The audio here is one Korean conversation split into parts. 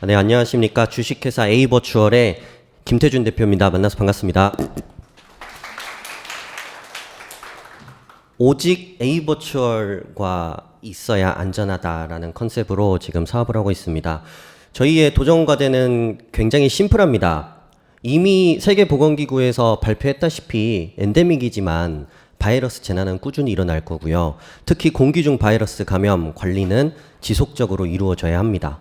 네, 안녕하십니까. 주식회사 A버추얼의 김태준 대표입니다. 만나서 반갑습니다. 오직 A버추얼과 있어야 안전하다라는 컨셉으로 지금 사업을 하고 있습니다. 저희의 도전 과제는 굉장히 심플합니다. 이미 세계보건기구에서 발표했다시피 엔데믹이지만 바이러스 재난은 꾸준히 일어날 거고요. 특히 공기 중 바이러스 감염 관리는 지속적으로 이루어져야 합니다.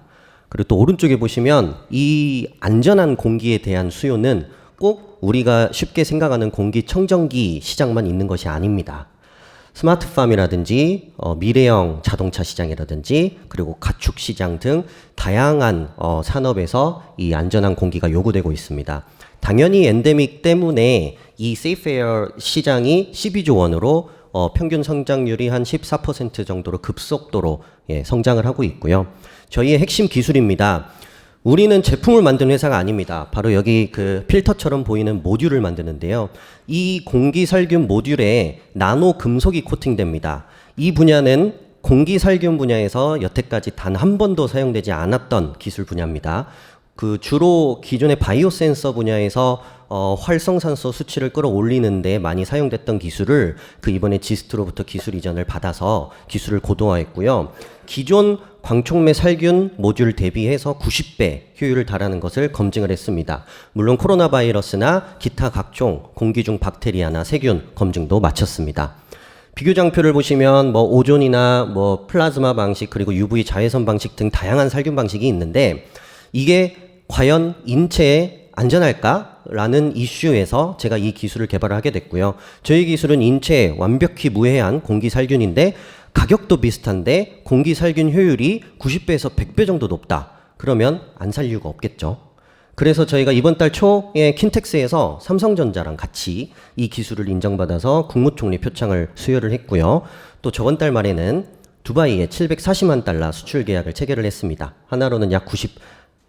그리고 또 오른쪽에 보시면 이 안전한 공기에 대한 수요는 꼭 우리가 쉽게 생각하는 공기청정기 시장만 있는 것이 아닙니다. 스마트팜이라든지 어, 미래형 자동차 시장이라든지 그리고 가축 시장 등 다양한 어, 산업에서 이 안전한 공기가 요구되고 있습니다. 당연히 엔데믹 때문에 이 세이프에어 시장이 12조 원으로 어, 평균 성장률이 한 14% 정도로 급속도로 예, 성장을 하고 있고요. 저희의 핵심 기술입니다. 우리는 제품을 만드는 회사가 아닙니다. 바로 여기 그 필터처럼 보이는 모듈을 만드는데요. 이 공기 살균 모듈에 나노 금속이 코팅됩니다. 이 분야는 공기 살균 분야에서 여태까지 단 한 번도 사용되지 않았던 기술 분야입니다. 그 주로 기존의 바이오 센서 분야에서 어, 활성산소 수치를 끌어올리는데 많이 사용됐던 기술을 그 이번에 지스트로부터 기술 이전을 받아서 기술을 고도화했고요. 기존 광촉매 살균 모듈 대비해서 90배 효율을 달하는 것을 검증을 했습니다. 물론 코로나 바이러스나 기타 각종 공기 중 박테리아나 세균 검증도 마쳤습니다. 비교 장표를 보시면 뭐 오존이나 뭐 플라즈마 방식 그리고 UV 자외선 방식 등 다양한 살균 방식이 있는데 이게 과연 인체에 안전할까라는 이슈에서 제가 이 기술을 개발을 하게 됐고요. 저희 기술은 인체에 완벽히 무해한 공기 살균인데 가격도 비슷한데 공기 살균 효율이 90배에서 100배 정도 높다. 그러면 안 살 이유가 없겠죠. 그래서 저희가 이번 달 초에 킨텍스에서 삼성전자랑 같이 이 기술을 인정받아서 국무총리 표창을 수여를 했고요. 또 저번 달 말에는 두바이에 740만 달러 수출 계약을 체결을 했습니다. 하나로는 약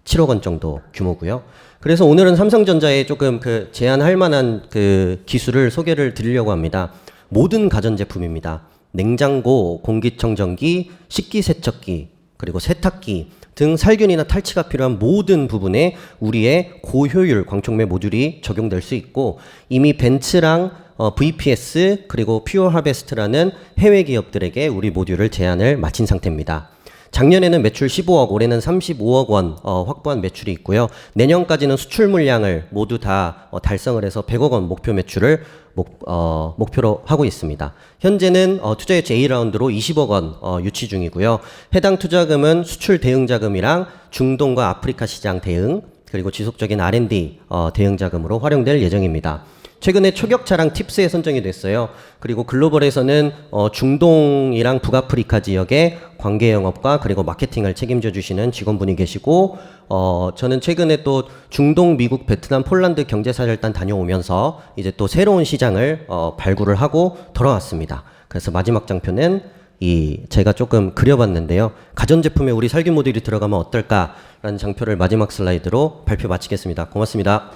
97억 원 정도 규모고요. 그래서 오늘은 삼성전자에 조금 그 제안할 만한 그 기술을 소개를 드리려고 합니다. 모든 가전제품입니다. 냉장고, 공기청정기, 식기세척기, 그리고 세탁기 등 살균이나 탈취가 필요한 모든 부분에 우리의 고효율 광촉매 모듈이 적용될 수 있고 이미 벤츠랑 어, VPS 그리고 퓨어 하베스트라는 해외 기업들에게 우리 모듈을 제안을 마친 상태입니다. 작년에는 매출 15억, 올해는 35억 원 어, 확보한 매출이 있고요. 내년까지는 수출 물량을 모두 다 어, 달성을 해서 100억 원 목표 매출을 목, 어, 목표로 하고 있습니다. 현재는 어, 투자유치 A라운드로 20억 원 어, 유치 중이고요. 해당 투자금은 수출 대응 자금이랑 중동과 아프리카 시장 대응 그리고 지속적인 R&D 어, 대응 자금으로 활용될 예정입니다. 최근에 초격차랑 팁스에 선정이 됐어요. 그리고 글로벌에서는 어, 중동이랑 북아프리카 지역의 관계 영업과 그리고 마케팅을 책임져 주시는 직원분이 계시고 어, 저는 최근에 또 중동, 미국, 베트남, 폴란드 경제사절단 다녀오면서 이제 또 새로운 시장을 어, 발굴을 하고 돌아왔습니다. 그래서 마지막 장표는 이 제가 조금 그려봤는데요. 가전제품에 우리 살균 모듈이 들어가면 어떨까라는 장표를 마지막 슬라이드로 발표 마치겠습니다. 고맙습니다.